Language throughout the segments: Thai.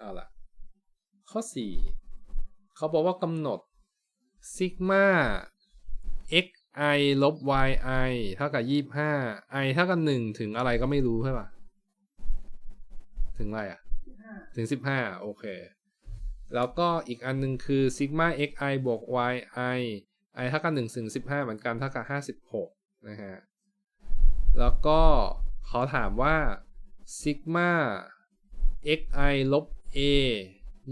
เอาล่ะ ข้อ 4 เขาบอกว่ากำหนดซิกมา xi ลบ yi เท่ากับ25 i เท่ากับ1ถึงอะไรก็ไม่รู้ใช่ปะถึงอะไรอะ ถึง15โอเค แล้วก็อีกอันหนึงคือซิกมา xi บวก yi i เท่ากับ1ถึง15เหมือนกันเท่ากับ56นะฮะ แล้วก็เขาถามว่าซิกมา xi ลบ a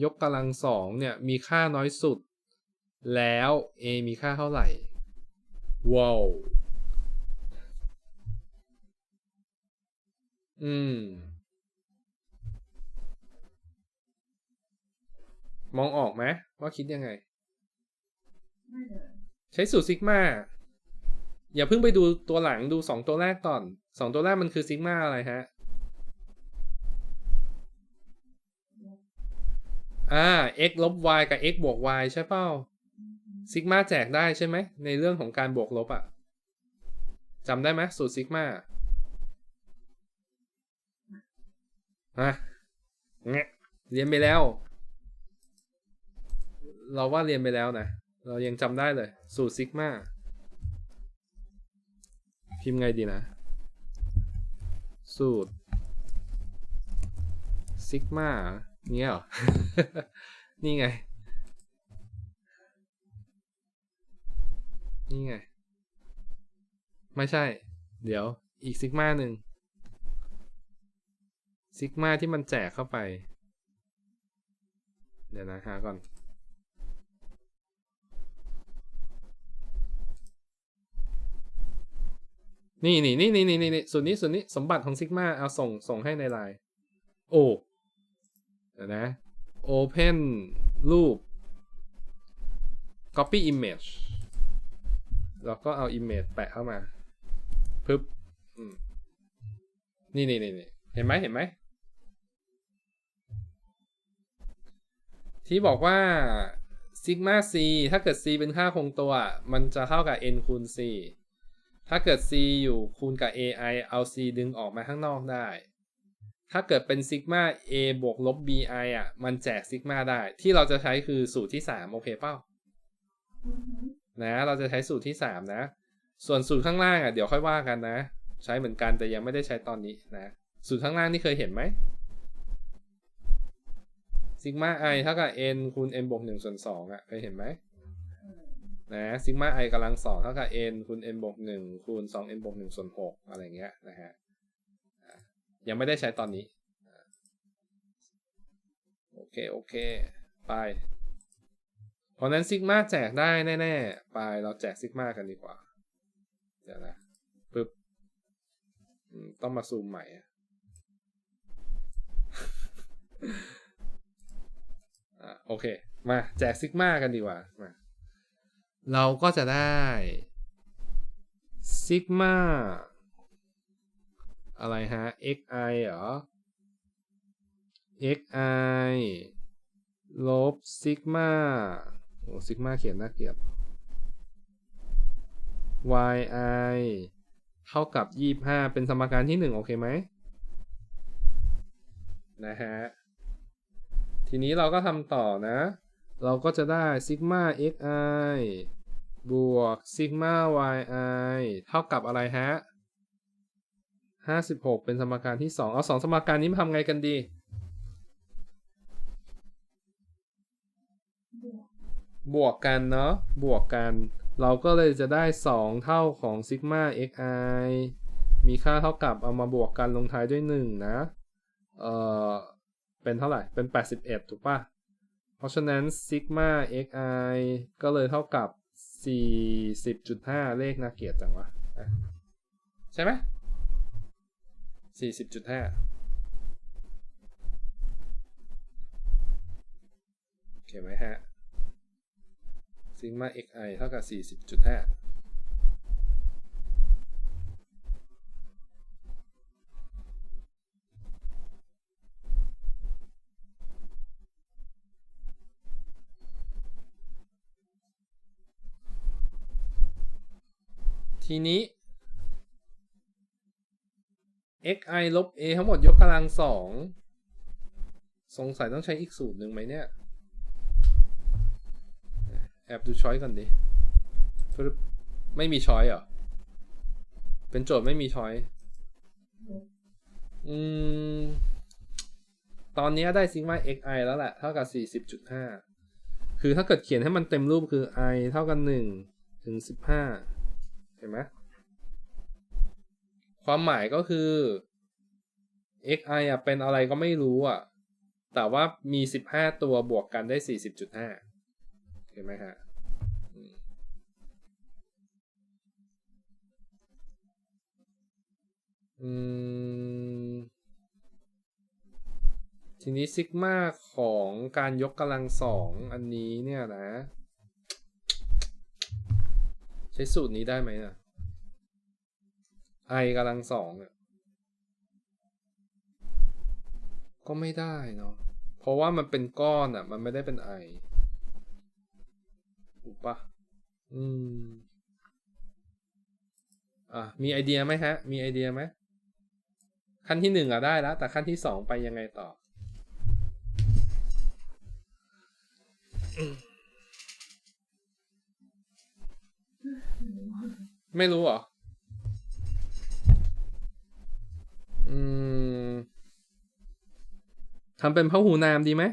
ยกกำลังสองเนี่ย มีค่าน้อยสุด แล้ว a มีค่าเท่าไหร่ ว้าว อืม มองออกไหมว่าคิดยังไงไม่เลยใช้สูตรซิกมา อย่าเพิ่งไปดูตัวหลังดูสองตัวแรกก่อนสองตัวแรกมันคือซิกมาอะไรฮะ อ่า x ลบ y กับ x บวก y ใช่เปล่าซิกมาแจกได้ใช่ไหม ในเรื่องของการบวกลบอะจำได้ไหมสูตรซิกมาฮะเงี้ยเรียนไปแล้ว เราว่าเรียนไปแล้วนะ เรายังจำได้เลย สูตรซิกมาพิมพ์ไงดีนะ สูตรซิกมา เงี้ยเหรอ นี่ไง นี่ไง ไม่ใช่ เดี๋ยว อีกซิกมาหนึ่งซิกมาที่มันแจกเข้าไป เดี๋ยวนะหาก่อน นี่นี่นี่นี่นี่นี่ส่วนนี้ส่วนนี้สมบัติของซิกมาเอาส่งส่งให้ในไลน์โอ้ นะ Open รูป Copy Image แล้วก็เอา Image แปะเข้ามาปึ๊บนี่นี่นี่นี่เห็นไหมเห็นไหม ที่บอกว่า sigma c ถ้าเกิด c เป็นค่าคงตัว มันจะเท่ากับ n คูณ c ถ้าเกิด c อยู่คูณกับ ai เอา c ดึงออกมาข้างนอกได้ ถ้าเกิดเป็น sigma a บวกลบ bi อะ มันแจก sigma ได้ ที่เราจะใช้คือสูตรที่3โอเคเปล่านะ เราจะใช้สูตรที่3นะ ส่วนสูตรข้างล่างอะเดี๋ยวค่อยว่ากันนะ ใช้เหมือนกันแต่ยังไม่ได้ใช้ตอนนี้นะ สูตรข้างล่างนี่เคยเห็นไหมซิกมา i เท่ากับ n คูณ n บวก1ส่วน2อะเคยเห็นไหมนะซิกมา i กำลังสองเท่ากับ n คูณ n บวก1คูณ 2n บวก1ส่วน6อะไรเงี้ยนะฮะอะ ยังไม่ได้ใช้ตอนนี้ โอเค โอเค ไป เพราะนั้นซิกมาแจกได้แน่ๆ ไปเราแจกซิกมากันดีกว่า เดี๋ยวนะปึ๊บต้องมาซูมใหม่อะอะโอเค มาแจกซิกมากันดีกว่ามาเราก็จะได้ซิกมา อะไรฮะ xi เหรอ xi ลบซิกมาโอ้ซิกมาเขียนน่าเกลียด yi เท่ากับ 25 เป็นสมการที่ 1 โอเคไหมนะฮะ ทีนี้เราก็ทำต่อนะ เราก็จะได้ซิกมา xi บวกซิกมา yi เท่ากับอะไรฮะ 56เป็นสมการที่2เอา2สมการนี้มาทำไงกันดี บวกกันเนาะบวกกัน เราก็เลยจะได้ 2 เท่าของซิกมา xi มีค่าเท่ากับเอามาบวกกันลงท้ายด้วย 1 นะ เอ่อ เป็นเท่าไหร่ เป็น 81 ถูกป่ะเพราะฉะนั้นซิกมา xi ก็เลยเท่ากับ 40.5 เลขน่าเกียดจังวะ ใช่ไหม สี่สิบจุดห้าโอเคไหมฮะซิกมา xi เท่ากับสี่สิบจุดห้าทีนี้ xi ลบ a ทั้งหมดยกกำลังสองสงสัยต้องใช้อีกสูตรหนึ่งไหมเนี่ย แอบดูช้อยก่อนดิ ไม่มีช้อยเหรอ เป็นโจทย์ไม่มีช้อยอืม ตอนนี้ได้ซิกมา xi แล้วแหละ เท่ากับ 40.5 คือถ้าเกิดเขียนให้มันเต็มรูปคือ i เท่ากัน 1 ถึง 15 เห็นไหม ความหมายก็คือ xi อะเป็นอะไรก็ไม่รู้อะ แต่ว่ามี 15 ตัวบวกกันได้ 40.5 เห็นไหมฮะอืม ทีนี้ซิกมาของการยกกำลังสองอันนี้เนี่ยนะ ใช้สูตรนี้ได้ไหมนะ i กำลังสองเนี่ยก็ไม่ได้เนาะ เพราะว่ามันเป็นก้อนอะ มันไม่ได้เป็น i ถูกปะอืม อะ มีไอเดียไหมฮะ มีไอเดียไหม ขั้นที่หนึ่งอะได้แล้ว แต่ขั้นที่สองไปยังไงต่อ ไม่รู้เหรอ อืมทำเป็นพหูนามดีไหม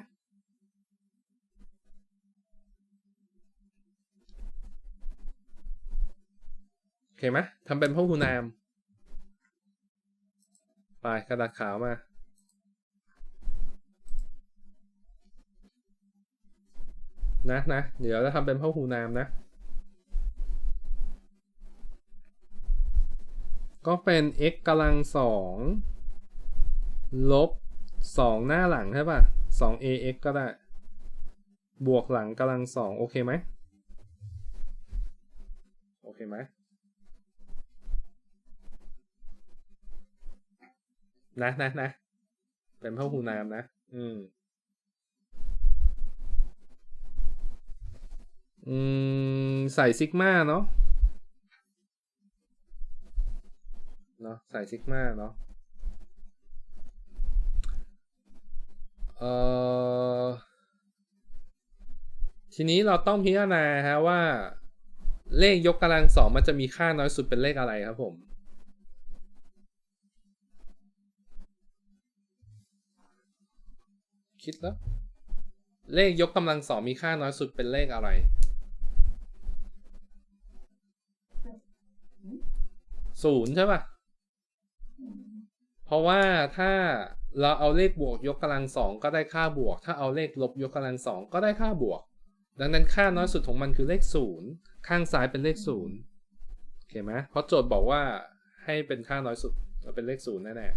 โอเคไหมทำเป็นพหูนาม ไปกระดาษขาวมานะนะเดี๋ยวจะทำเป็นพหูนามนะ ก็เป็น x กำลังสองลบสองหน้าหลังใช่ป่ะสอง ax ก็ได้ บวกหลังกำลังสองโอเคไหมโอเคไหมนะนะนะเป็นพหูนามนะ อืม อืม ใส่ซิกมาเนาะ เนาะใส่ซิกมาเนาะเอ่อทีนี้เราต้องพิจารณาฮะว่า เลขยกกำลังสองมันจะมีค่าน้อยสุดเป็นเลขอะไรครับผม คิดแล้ว เลขยกกำลังสองมีค่าน้อยสุดเป็นเลขอะไร ศูนย์ใช่ป่ะ เพราะว่าถ้าเราเอาเลขบวกยกกำลังสองก็ได้ค่าบวก ถ้าเอาเลขลบยกกำลังสองก็ได้ค่าบวก ดังนั้นค่าน้อยสุดของมันคือเลขศูนย์ข้างซ้ายเป็นเลขศูนย์โอเคไหมเพราะโจทย์บอกว่าให้เป็นค่าน้อยสุดเราเป็นเลขศูนย์แน่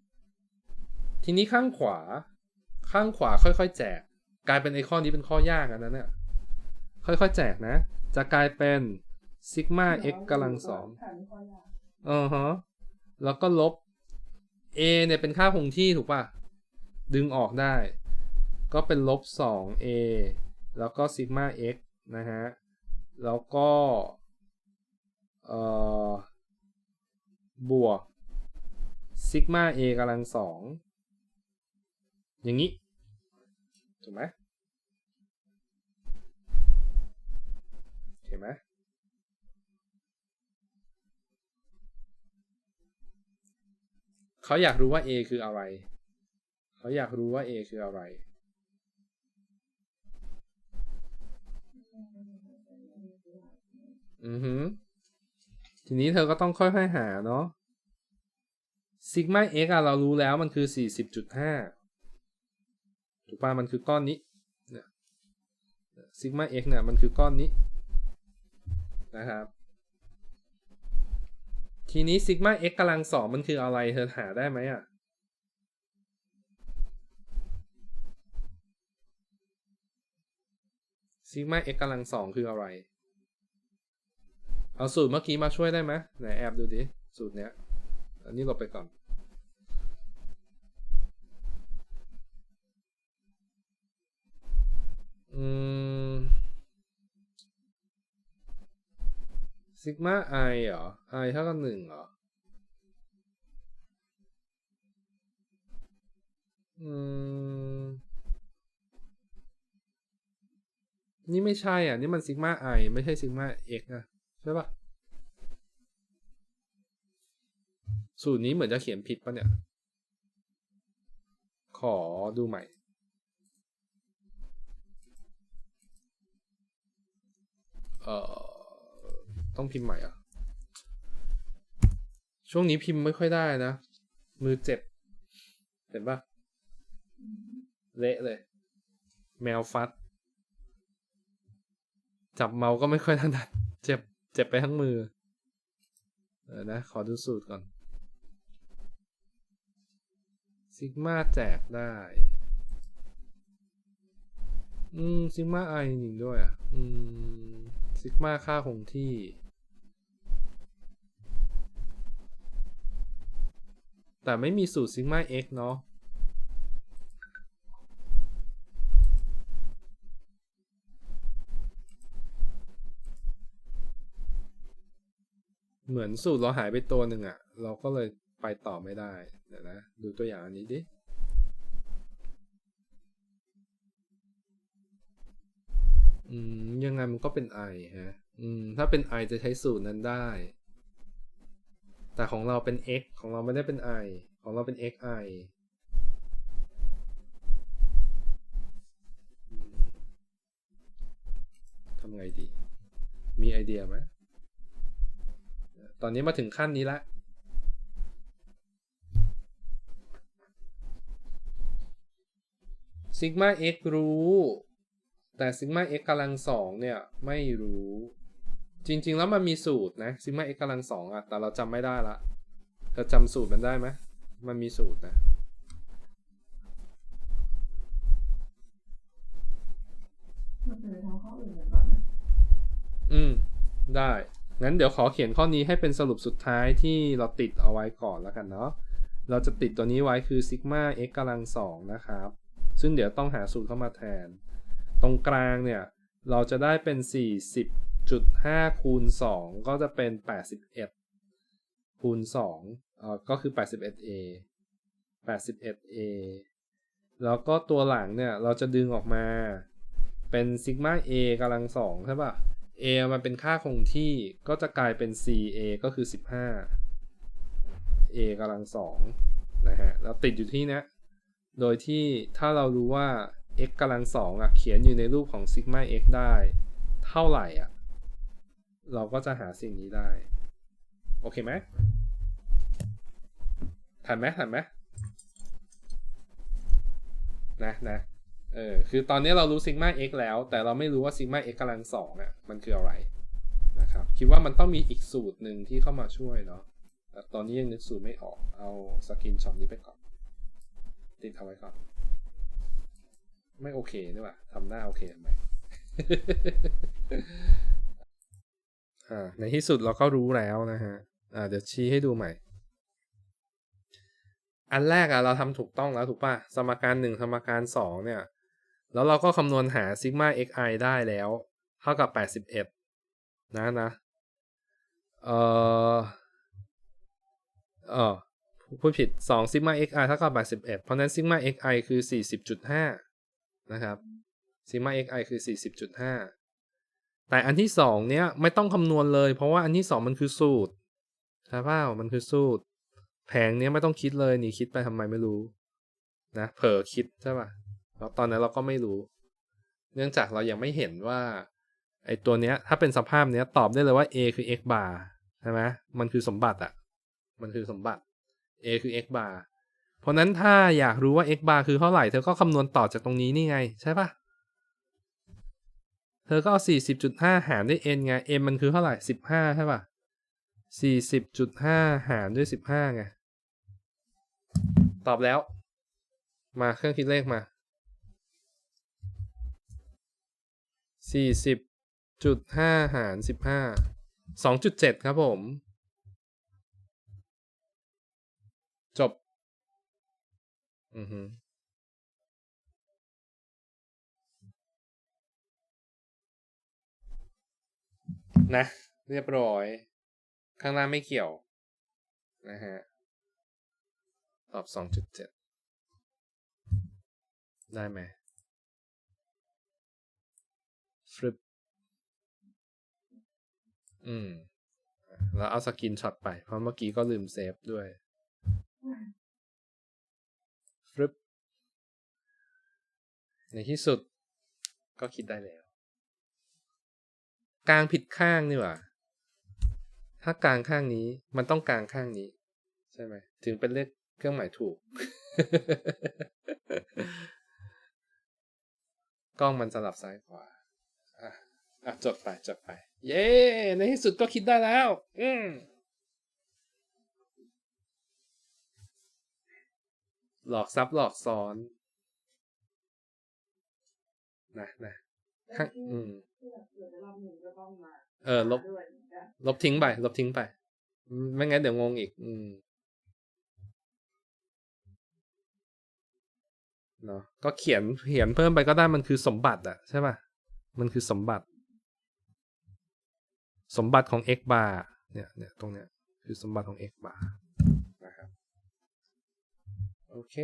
ๆทีนี้ข้างขวา ข้างขวาค่อยๆ แจก กลายเป็นไอข้อนี้เป็นข้อยากอันนั้นเนี่ยค่อยๆ แจกนะ จะกลายเป็นซิกมา x กำลังสองค่ะนี่ข้อยากอือฮะ แล้วก็ลบ a เนี่ยเป็นค่าคงที่ถูกป่ะดึงออกได้ ก็เป็นลบ 2a แล้วก็ซิกมา x นะฮะ แล้วก็เอ่อบวกซิกมา a กำลังสองอย่างนี้ ถูกไหมเห็นไหม เขาอยากรู้ว่า A คืออะไร เขาอยากรู้ว่า A คืออะไร อือฮึทีนี้เธอก็ต้องค่อยๆหาเนาะซิกมา x อะเรารู้แล้วมันคือ 40.5 ถูกป่ะมันคือก้อนนี้เนี่ยซิกมา x เนี่ยมันคือก้อนนี้นะครับ ทีนี้ซิกมา x กำลังสองมันคืออะไร เธอหาได้ไหมอะ ซิกมา x กำลังสองคืออะไร เอาสูตรเมื่อกี้มาช่วยได้ไหมไหนแอบดูดิ สูตรเนี้ย อันนี้หลบไปก่อนอืม ซิกมา i เหรอ i เท่ากับหนึ่งเหรอ อืม นี่ไม่ใช่อะ นี่มันซิกมาไอไม่ใช่ซิกมาเอ็กอะใช่ปะสูตรนี้เหมือนจะเขียนผิดปะเนี่ย ขอดูใหม่เออ ต้องพิมพ์ใหม่อะ ช่วงนี้พิมพ์ไม่ค่อยได้นะ มือเจ็บ เห็นปะเละเลย แมวฟัด จับเมาส์ก็ไม่ค่อยถนัด เจ็บ เจ็บไปทั้งมือ เออนะ ขอดูสูตรก่อน ซิกมาแจกได้ อืม ซิกมาไอจริงด้วยอะ อืม ซิกมาค่าคงที่ แต่ไม่มีสูตรซิกมา x เนาะเหมือนสูตรเราหายไปตัวหนึ่งอะเราก็เลยไปต่อไม่ได้ เดี๋ยวนะ ดูตัวอย่างอันนี้ดิ อืม ยังไงมันก็เป็น i ฮะ อืม ถ้าเป็น i จะใช้สูตรนั้นได้ แต่ของเราเป็น x ของเราไม่ได้เป็น i ของเราเป็น xi ทำไงดี มีไอเดียไหม ตอนนี้มาถึงขั้นนี้ละ ซิกมา x รู้ แต่ซิกมา x กำลังสองเนี่ย ไม่รู้ จริง ๆ แล้วมันมีสูตรนะซิกมา x กำลังสองอะแต่เราจำไม่ได้ละเธอจำสูตรมันได้ไหมมันมีสูตรนะเราจะไปทำข้ออื่นกันก่อนนะอืม ได้ งั้นเดี๋ยวขอเขียนข้อนี้ให้เป็นสรุปสุดท้ายที่เราติดเอาไว้ก่อนแล้วกันเนาะ เราจะติดตัวนี้ไว้คือซิกมา x กำลังสองนะครับ ซึ่งเดี๋ยวต้องหาสูตรเข้ามาแทน ตรงกลางเนี่ย เราจะได้เป็น 40.5คูณ2ก็จะเป็น81คูณ2เอ่อก็คือ 81a 81a แปดสิบเอแล้วก็ตัวหลังเนี่ยเราจะดึงออกมาเป็นซิกมา a กำลังสองใช่ป่ะ a มันเป็นค่าคงที่ก็จะกลายเป็น ca ก็คือ15 a กำลังสองนะฮะแล้วติดอยู่ที่เนี้ยโดยที่ถ้าเรารู้ว่า x กำลังสองอะเขียนอยู่ในรูปของ sigma x ได้ เท่าไหร่อะ เราก็จะหาสิ่งนี้ได้ โอเคไหมทันไหมทันไหมนะนะเออคือตอนนี้เรารู้ sigma x แล้ว แต่เราไม่รู้ว่า sigma x กำลังสองอะมันคืออะไรนะครับ คิดว่ามันต้องมีอีกสูตรหนึ่งที่เข้ามาช่วยเนาะแต่ตอนนี้ยังนึกสูตรไม่ออกเอาสกินช็อตนี้ไปก่อน ติดเอาไว้ก่อน ไม่โอเคนี่หว่าทำหน้าโอเคไหม อ่าในที่สุดเราก็รู้แล้วนะฮะอ่าเดี๋ยวชี้ให้ดูใหม่ อันแรกอะเราทำถูกต้องแล้วถูกป่ะ สมการหนึ่งสมการสองเนี่ย แล้วเราก็คำนวณหาซิกมา xi ได้แล้ว เท่ากับ 81 นะนะ เออเออพูดผิด2 sigma xi เท่ากับ 81 เพราะนั้น sigma xi คือ 40.5 นะครับ sigma xi คือ 40.5 แต่อันที่สองเนี้ยไม่ต้องคำนวณเลย เพราะว่าอันที่สองมันคือสูตรใช่เปล่ามันคือสูตร แผงเนี้ยไม่ต้องคิดเลยนี่คิดไปทำไมไม่รู้นะเผลอคิดใช่ป่ะแล้วตอนนั้นเราก็ไม่รู้ เนื่องจากเรายังไม่เห็นว่าไอตัวเนี้ยถ้าเป็นสภาพเนี้ยตอบได้เลยว่า a คือ x bar ใช่ไหมมันคือสมบัติอะมันคือสมบัติ a คือ x bar เพราะนั้นถ้าอยากรู้ว่า x bar คือเท่าไหร่เธอก็คำนวณต่อจากตรงนี้นี่ไง ใช่ปะ เธอก็เอา40.5หารด้วย n ไง n มันคือเท่าไหร่15ใช่ป่ะ40.5หารด้วย15ไง ตอบแล้ว มาเครื่องคิดเลขมา40.5หาร15 2.7ครับผม จบ อือฮึ นะ เรียบร้อย ข้างล่างไม่เกี่ยว นะฮะ ตอบ2.7ได้ไหมฟลิปอืม แล้วเอาสกินช็อตไป เพราะเมื่อกี้ก็ลืมเซฟด้วยฟลิปในที่สุดก็คิดได้แล้ว กลางผิดข้างนี่หว่า ถ้ากลางข้างนี้ มันต้องกลางข้างนี้ ใช่ไหม ถึงเป็นเลขเครื่องหมายถูก กล้องมันสลับซ้ายขวา อะอะจดไปจดไป เย้ ในที่สุดก็คิดได้แล้ว อืมหลอกซับหลอกซ้อน นะนะ ข้างอืมเออ ลบ ลบทิ้งไป ลบทิ้งไป ไม่งั้นเดี๋ยวงงอีก อืมเนาะก็เขียนเขียนเพิ่มไปก็ได้มันคือสมบัติอะใช่ป่ะ มันคือสมบัติ สมบัติของ x bar เนี่ยเนี่ยตรงเนี้ยคือสมบัติของ x bar นะครับ โอเค